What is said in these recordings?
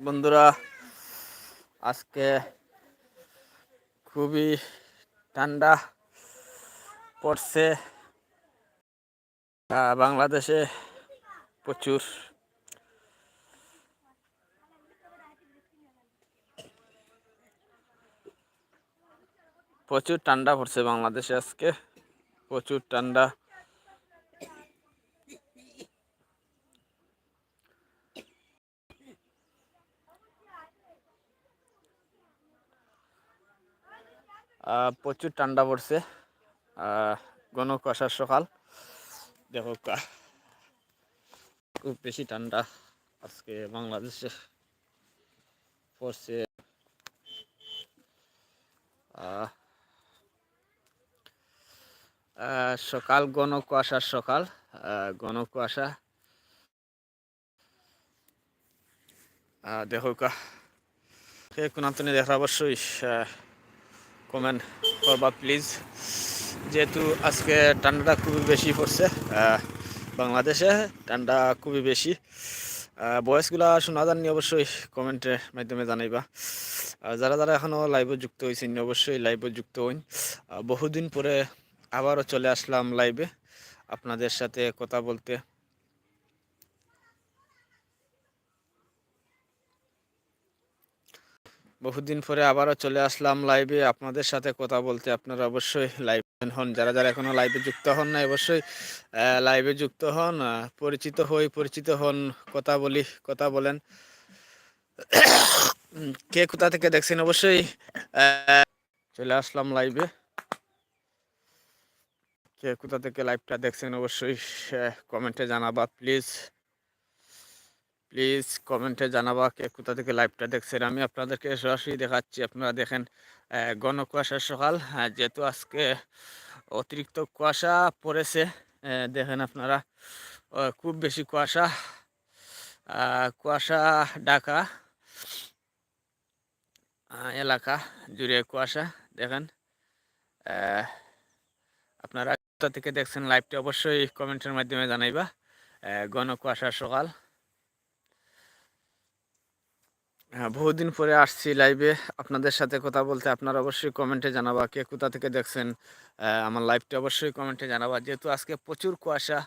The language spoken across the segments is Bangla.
বন্ধুরা আজকে খুবই ঠান্ডা পড়ছে। বাংলাদেশে প্রচুর। প্রচুর ঠান্ডা পড়ছে বাংলাদেশে আজকে। প্রচুর ঠান্ডা। প্রচুর ঠান্ডা পড়ছে। ঘন কুয়াশার সকাল। দেখো খুব বেশি ঠান্ডা আজকে বাংলাদেশে পড়ছে। সকাল ঘন কুয়াশার সকাল ঘন কুয়াশা দেখো কা, কে কোনাতনি দেখা অবশ্যই কমেন্ট করবা, প্লিজ। যেহেতু আজকে ঠান্ডাটা খুবই বেশি পড়ছে বাংলাদেশে ঠান্ডা খুবই বেশি। বয়সগুলা শোনা জানি অবশ্যই, কমেন্টের মাধ্যমে জানাইবা। আর যারা যারা এখনও লাইভে যুক্ত হয়েছেন অবশ্যই লাইভে যুক্ত হইন। বহুদিন পরে আবারও চলে আসলাম লাইভে। আপনাদের সাথে কথা বলতে বহুদিন পরে আবারও চলে আসলাম লাইভে আপনাদের সাথে কথা বলতে আপনারা অবশ্যই লাইভ হন। যারা যারা এখনও লাইভে যুক্ত হন না অবশ্যই লাইভে যুক্ত হন পরিচিত হই, পরিচিত হন, কথা বলি, কথা বলেন। কে কোথা থেকে দেখছেন অবশ্যই চলে আসলাম লাইভে কে কোথা থেকে লাইভটা দেখছেন অবশ্যই কমেন্টে জানাবা প্লিজ প্লিজ কমেন্টে জানাবা কে কোথা থেকে লাইভটা দেখছেন। আমি আপনাদেরকে সরাসরি দেখাচ্ছি, আপনারা দেখেন ঘন কুয়াশার সকাল। যেহেতু আজকে অতিরিক্ত কুয়াশা পড়েছে দেখেন আপনারা খুব বেশি কুয়াশা কুয়াশা ঢাকা এলাকা জুড়ে কুয়াশা, দেখেন আপনারা কোথা থেকে দেখছেন লাইভটি অবশ্যই কমেন্টের মাধ্যমে জানাইবা ঘন কুয়াশার সকাল। হ্যাঁ বহুদিন পরে আসছি লাইভে আপনাদের সাথে কথা বলতে আপনারা অবশ্যই কমেন্টে জানাবা কে কোথা থেকে দেখছেন। আমার লাইভটি অবশ্যই কমেন্টে জানাবা। যেহেতু আজকে প্রচুর কুয়াশা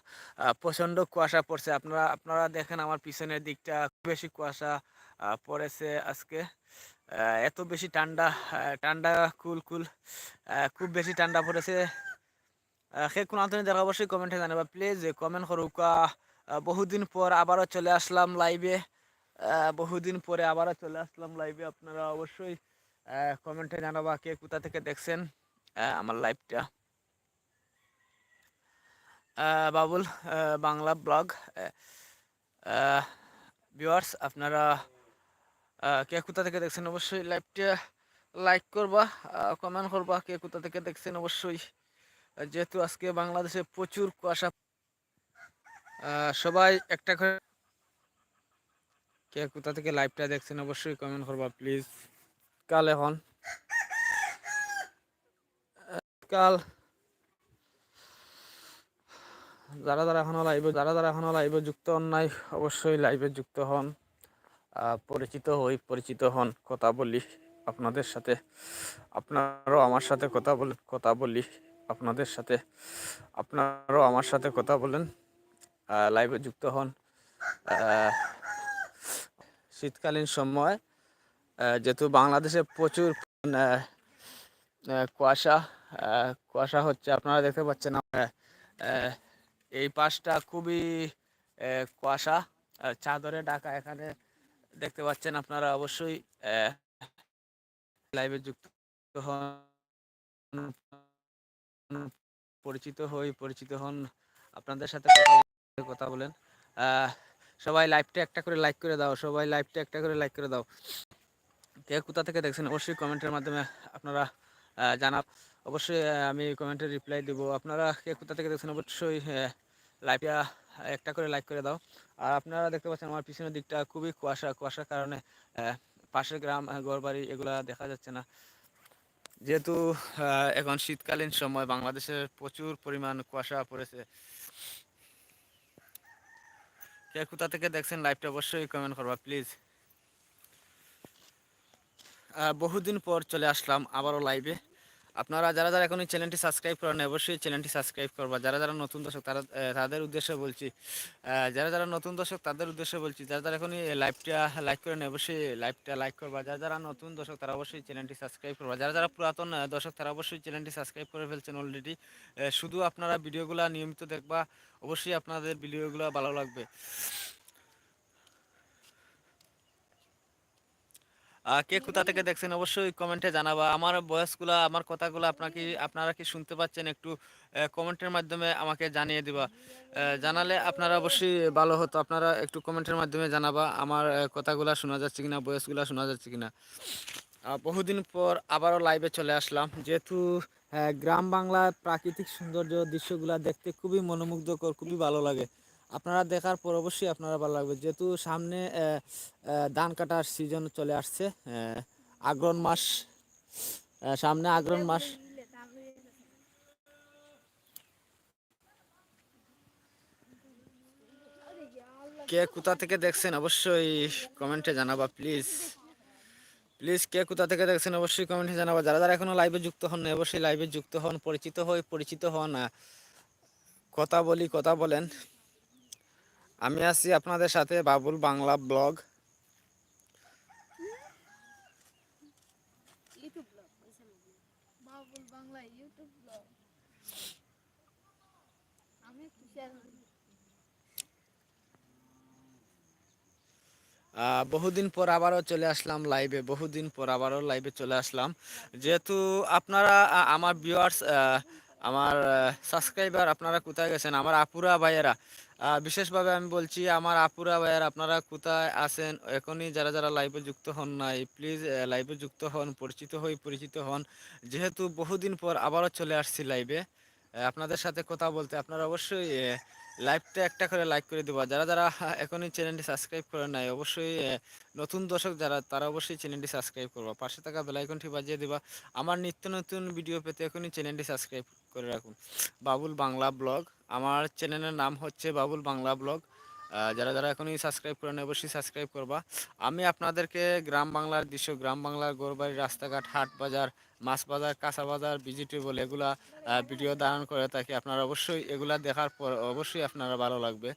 প্রচণ্ড কুয়াশা পড়ছে। আপনারা আপনারা দেখেন আমার পিছনের দিকটা বেশি কুয়াশা পড়েছে আজকে। এত বেশি ঠান্ডা ঠান্ডা, কুল কুল খুব বেশি ঠান্ডা পড়েছে। সে কোন আন্তরিক দেখা অবশ্যই কমেন্টে জানাবা। প্লিজ কমেন্ট করুক। বহুদিন পর আবারও চলে আসলাম লাইভে বহুদিন পরে আবারও চলে আসলাম লাইভে আপনারা অবশ্যই কমেন্টে জানাবা কে কোথা থেকে দেখছেন আমার লাইভটা বাবুল বাংলা ব্লগ ভিউয়ার্স আপনারা কে কোথা থেকে দেখছেন অবশ্যই লাইভটা লাইক করবা কমেন্ট করবা কে কোথা থেকে দেখছেন অবশ্যই। যেহেতু আজকে বাংলাদেশে প্রচুর কুয়াশা সবাই একটা করে কে কোথা থেকে লাইভটা দেখছেন অবশ্যই কমেন্ট করবা প্লিজ কাল এখন। কাল। যারা যারা এখনও লাইভে যারা যারা এখনও লাইভে যুক্ত হন নাই, অবশ্যই লাইভে যুক্ত হন। পরিচিত হই, পরিচিত হন, কথা বলি আপনাদের সাথে। আপনারাও আমার সাথে কথা বলেন কথা বলি আপনাদের সাথে। আপনারাও আমার সাথে কথা বলেন। লাইভে যুক্ত হন। শীতকালীন সময় যেহেতু বাংলাদেশে প্রচুর কুয়াশা কুয়াশা হচ্ছে, আপনারা দেখতে পাচ্ছেন এই পাশটা খুবই কুয়াশা চাদরে ঢাকা এখানে দেখতে পাচ্ছেন আপনারা অবশ্যই লাইভে যুক্ত হন, পরিচিত হই, পরিচিত হন, আপনাদের সাথে কথা বলেন সবাই লাইভটা একটা করে লাইক করে দাও, সবাই লাইভটা একটা করে লাইক করে দাও। কে কোথা থেকে দেখছেন, অবশ্যই কমেন্টের মাধ্যমে আপনারা জানাব অবশ্যই আমি কমেন্টের রিপ্লাই দেব। আপনারা কে কোথা থেকে দেখছেন, অবশ্যই লাইভটা একটা করে লাইক করে দাও। আর আপনারা দেখতে পাচ্ছেন, আমার পিছনের দিকটা খুবই কুয়াশা। কুয়াশার কারণে পাশের গ্রাম, ঘরবাড়ি এগুলা দেখা যাচ্ছে না। যেহেতু এখন শীতকালীন সময়, বাংলাদেশে প্রচুর পরিমাণ কুয়াশা পড়েছে। কোথা থেকে দেখছেন লাইভটা অবশ্যই কমেন্ট করবা প্লিজ বহুদিন পর চলে আসলাম আবারও লাইভে আপনারা যারা যারা এখন এই চ্যানেলটি সাবস্ক্রাইব করেন অবশ্যই চ্যানেলটি সাবস্ক্রাইব করবা। যারা যারা নতুন দর্শক, তারা তাদের উদ্দেশ্যে বলছি যারা যারা নতুন দর্শক, তাদের উদ্দেশ্যে বলছি, যারা যারা এখন লাইভটা লাইক করেন অবশ্যই লাইভটা লাইক করবা। যারা যারা নতুন দর্শক, তারা অবশ্যই চ্যানেলটি সাবস্ক্রাইব করবা। যারা যারা পুরাতন দর্শক, তারা অবশ্যই চ্যানেলটি সাবস্ক্রাইব করে ফেলছেন অলরেডি শুধু আপনারা ভিডিওগুলো নিয়মিত দেখবা, অবশ্যই আপনাদের ভিডিওগুলো ভালো লাগবে। কে কোথা থেকে দেখছেন অবশ্যই কমেন্টে জানাবা। আমার ভয়েসগুলো আমার কথাগুলো আপনাকে, আপনারা কি শুনতে পাচ্ছেন একটু কমেন্টের মাধ্যমে আমাকে জানিয়ে দিবা। জানালে আপনারা অবশ্যই ভালো হতো। আপনারা একটু কমেন্টের মাধ্যমে জানাবা, আমার কথাগুলো শোনা যাচ্ছে কিনা ভয়েসগুলো শোনা যাচ্ছে কিনা। বহুদিন পর আবারও লাইভে চলে আসলাম। যেহেতু গ্রাম বাংলার প্রাকৃতিক সৌন্দর্য দৃশ্যগুলো দেখতে খুবই মনোমুগ্ধকর, খুবই ভালো লাগে। আপনারা দেখার পর অবশ্যই আপনারা ভালো লাগবে। যেহেতু সামনে ধান কাটার সিজন চলে আসছে আহ, আগ্রহণ মাস সামনে আগ্রহণ মাস। কে কোথা থেকে দেখছেন অবশ্যই কমেন্টে জানাবা প্লিজ প্লিজ কে কোথা থেকে দেখছেন অবশ্যই কমেন্টে জানাবা। যারা যারা এখনও লাইভে যুক্ত হন অবশ্যই লাইভে যুক্ত হন পরিচিত হই পরিচিত হন কথা বলি কথা বলেন। আমি আছি আপনাদের সাথে বাবুল বাংলা ব্লগ। বহুদিন পর আবারও চলে আসলাম লাইভে বহুদিন পর আবারও লাইভে চলে আসলাম। যেহেতু আপনারা আমার ভিউয়ার্স আমার সাবস্ক্রাইবার আপনারা কোথায় গেছেন? আমার আপুরা ভাইয়েরা। বিশেষভাবে আমি বলছি, আমার আপুরা ভাইয়েরা, আপনারা কোথায় আছেন? এখনই যারা যারা লাইভে যুক্ত হন নাই প্লিজ লাইভে যুক্ত হন, পরিচিত হই পরিচিত হন। যেহেতু বহুদিন পর আবারও চলে আসছি লাইভে আপনাদের সাথে কথা বলতে আপনারা অবশ্যই লাইভটা একটা করে লাইক করে দেবা। যারা যারা এখনই চ্যানেলটি সাবস্ক্রাইব করে নাই, অবশ্যই নতুন দর্শক যারা, তারা অবশ্যই চ্যানেলটি সাবস্ক্রাইব করবা। পাশে থাকা বেলাইকনটি বাজিয়ে দিবা। আমার নিত্য নতুন ভিডিও পেতে এখনই চ্যানেলটি সাবস্ক্রাইব করে রাখুন। বাবুল বাংলা ব্লগ আমার চ্যানেলের নাম হচ্ছে বাবুল বাংলা ব্লগ যারা যারা এখনই সাবস্ক্রাইব করেন অবশ্যই সাবস্ক্রাইব করবা। আমি আপনাদেরকে গ্রাম বাংলার দৃশ্য, গ্রাম বাংলার গোরবাড়ি রাস্তাঘাট, হাট বাজার মাছ বাজার কাঁচা বাজার ভেজিটেবল এগুলা ভিডিও ধারণ করে থাকি। আপনারা অবশ্যই এগুলা দেখার পর অবশ্যই আপনারা ভালো লাগবে।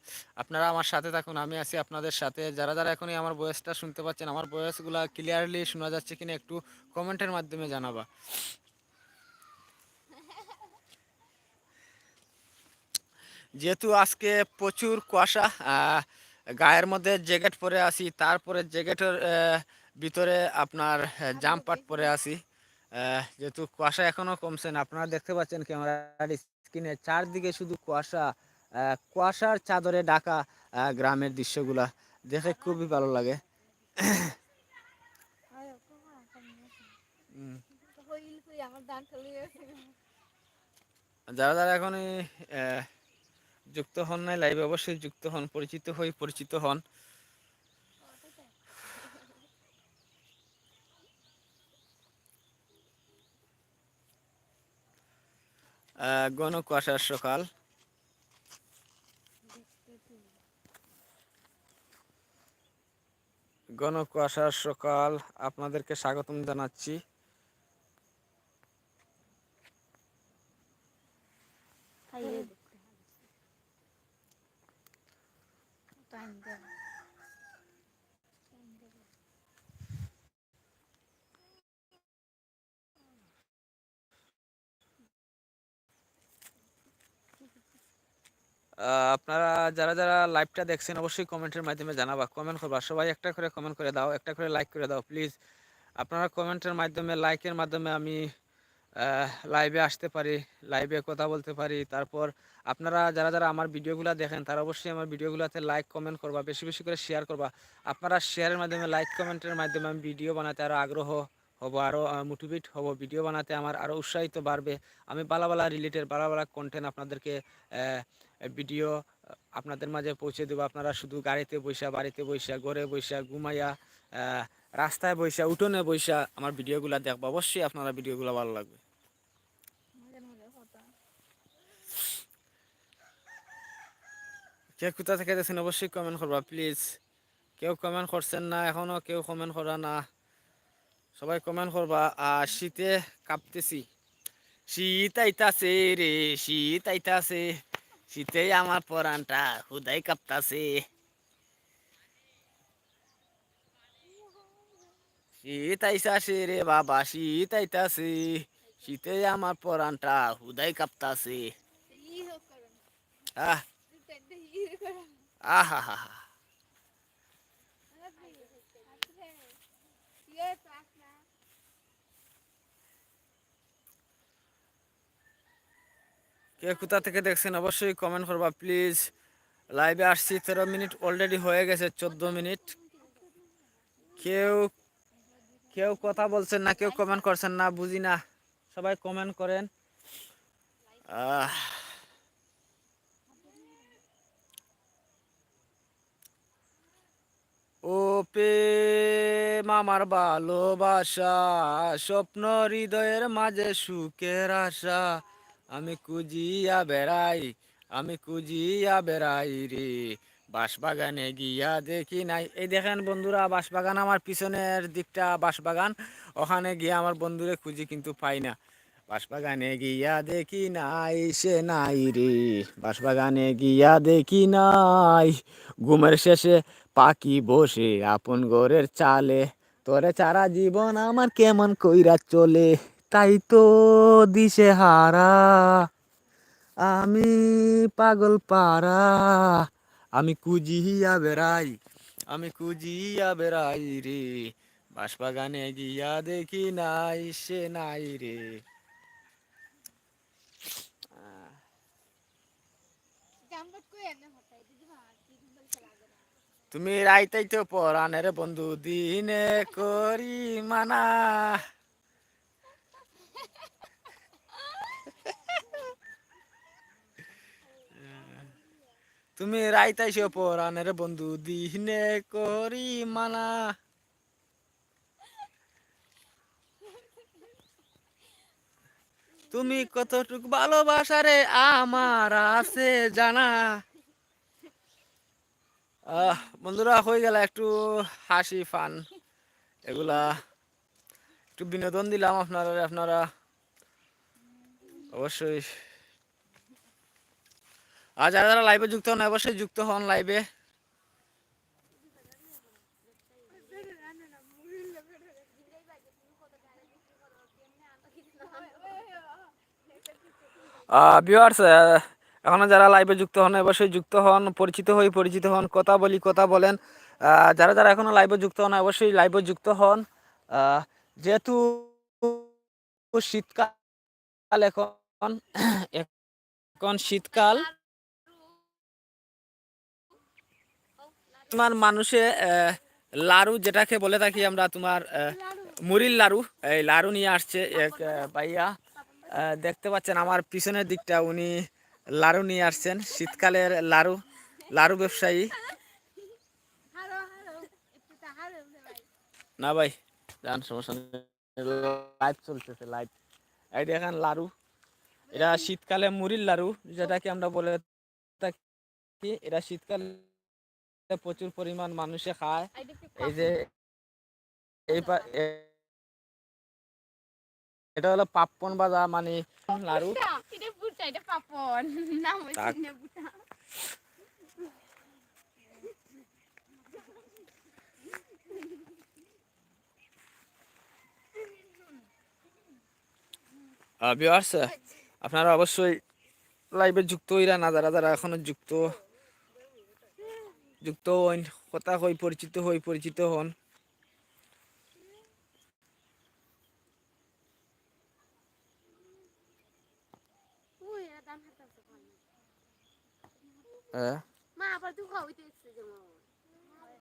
আপনারা আমার সাথে থাকুন আমি আছি আপনাদের সাথে। যারা যারা এখনই আমার বয়সটা শুনতে পাচ্ছেন আমার বয়সগুলা ক্লিয়ারলি শোনা যাচ্ছে কিনা একটু কমেন্টের মাধ্যমে জানাবা। যেহেতু আজকে প্রচুর কুয়াশা গায়ের মধ্যে জ্যাকেট পরে আসি তারপরে জ্যাকেটের ভিতরে আপনার জাম্পার পরে আহ, যেহেতু কুয়াশা এখনও কমছে না, আপনারা দেখতে পাচ্ছেন ক্যামেরার স্ক্রিনে চারদিকে শুধু কুয়াশা কুয়াশার চাদরে ঢাকা গ্রামের দৃশ্যগুলা। দেখে খুবই ভালো লাগে। যারা যারা এখন যুক্ত হন নাই লাইভে অবশ্যই যুক্ত হন, পরিচিত হই পরিচিত হন। ঘন কুয়াশার সকাল। ঘন কুয়াশার সকাল আপনাদেরকে স্বাগতম জানাচ্ছি। আপনারা যারা যারা লাইভটা দেখছেন, অবশ্যই কমেন্টের মাধ্যমে জানাবা কমেন্ট করবা। সবাই একটা করে কমেন্ট করে দাও, একটা করে লাইক করে দাও প্লিজ আপনারা কমেন্টের মাধ্যমে লাইকের মাধ্যমে আমি লাইভে আসতে পারি লাইভে কথা বলতে পারি। তারপর আপনারা যারা যারা আমার ভিডিওগুলো দেখেন, তারা অবশ্যই আমার ভিডিওগুলোতে লাইক কমেন্ট করবা, বেশি বেশি করে শেয়ার করবা। আপনারা শেয়ারের মাধ্যমে লাইক কমেন্টের মাধ্যমে আমি ভিডিও বানাতে আরও আগ্রহ হব আরও মোটিভেট হব। ভিডিও বানাতে আমার আরও উৎসাহিত বাড়বে। আমি বালা বালা রিলেটেড বালা বালা কন্টেন্ট আপনাদেরকে ভিডিও আপনাদের মাঝে পৌঁছে দেবো। আপনারা শুধু গাড়িতে বৈশা বাড়িতে বৈশা ঘরে বৈশা ঘুমাইয়া রাস্তায় বৈশা উঠোনে বৈশা আমার ভিডিওগুলো দেখব। অবশ্যই আপনারা ভিডিওগুলো ভালো লাগবে। কে কোথা থেকে দেখছেন অবশ্যই কমেন্ট করবা প্লিজ কেউ কমেন্ট করছেন না এখনও কেউ কমেন্ট করা না। সবাই কমেন্ট করবা। আর শীতে কাঁপতেছি। শীত আইতাছে রে, শীত আইতাছে। শীতে আমার পরানটা হুদাই কাঁপতাছে শীত আইসাছে রে বাবা শীত আইতাছে শীতে আমার পরানটা হুদাই কাঁপতাছে হিরো করুন আহ দুটো একটা হিরো করুন আহা হা হা আপনি আপনি ইয়ে পাস না কে কোথা থেকে দেখছেন অবশ্যই কমেন্ট করবা প্লিজ লাইভে আসছি, তেরো মিনিট অলরেডি হয়ে গেছে, চোদ্দ মিনিট। কেউ কেউ কথা বলছেন না, কেউ কমেন্ট করছেন না, বুঝি না। সবাই কমেন্ট করেন। ও প্রেম আমার ভালোবাসা, স্বপ্ন হৃদয়ের মাঝে সুখের আশা। আমি কুজিয়া বেড়াই, আমি কুজিয়া বেড়াই রে। বাঁশবাগানে গিয়া দেখি নাই। এই দেখেন বন্ধুরা, বাঁশবাগান আমার পিছনের দিকটা, বাঁশবাগান। ওখানে গিয়ে আমার বন্ধুরে খুঁজি কিন্তু পাই না। বাঁশবাগানে গিয়া দেখি নাই, সে নাই রে। বাঁশবাগানে গিয়া দেখি নাই। ঘুমের শেষে পাখি বসে আপন ঘরের চালে। তোরে চারা জীবন আমার কেমন কইরা চলে। তাই তো দিশে হারা। আমি পাগল পারা, আমি কুজিয়া বেড়াই, আমি কুজিয়া বেড়াই রে। বাঁশবাগানে গিয়া দেখি নাই, সে নাই রে। তুমি রাইতাই তো পরাণের বন্ধু, দিনে করি মানা। তুমি রাইতাইছো পরাণের বন্ধু, দিনে করি মানা তুমি কতটুক ভালোবাসা রে, আমার আছে জানা। আহ, বন্ধুরা, হয়ে গেল একটু হাসি, ফান। এগুলা একটু বিনোদন দিলাম আপনারা আপনারা। অবশ্যই আর যারা যারা লাইভে যুক্ত হন, অবশ্যই যুক্ত হন লাইভে ভিউয়ার্স এখনও যারা লাইভে যুক্ত হন, অবশ্যই যুক্ত হন, পরিচিত হই, পরিচিত হন, কথা বলি, কথা বলেন। যারা যারা এখনও লাইভে যুক্ত হন, অবশ্যই লাইভে যুক্ত হন। যেহেতু শীতকাল এখন এখন শীতকাল তোমার মানুষে লাড়ু যেটাকে বলে থাকি আমরা, তোমার মুড়ির লাড়ু এই লাড়ু নিয়ে আসছে এক ভাইয়া। দেখতে পাচ্ছেন আমার পিছনের দিকটা, উনি লাড়ু নিয়ে আসছেন। শীতকালের লাড়ু লাড়ু ব্যবসায়ী। না ভাই সমস্যা লাইভ চলতেছে লাইভ এই দেখেন লাড়ু এটা শীতকালে মুড়ির লাড়ু যেটাকে আমরা বলে থাকি এটা শীতকালে প্রচুর পরিমাণ মানুষে খায়। এই যে এই এটা হলো পাপ্পন বাজা মানে লাড়ু পাপন আপনারা অবশ্যই লাইভে যুক্ত হইরা না যারা যারা এখনও যুক্ত যুক্ত হন কথা হই পরিচিত হই পরিচিত হন। হ্যাঁ? মা আবার দুঃখ যেমন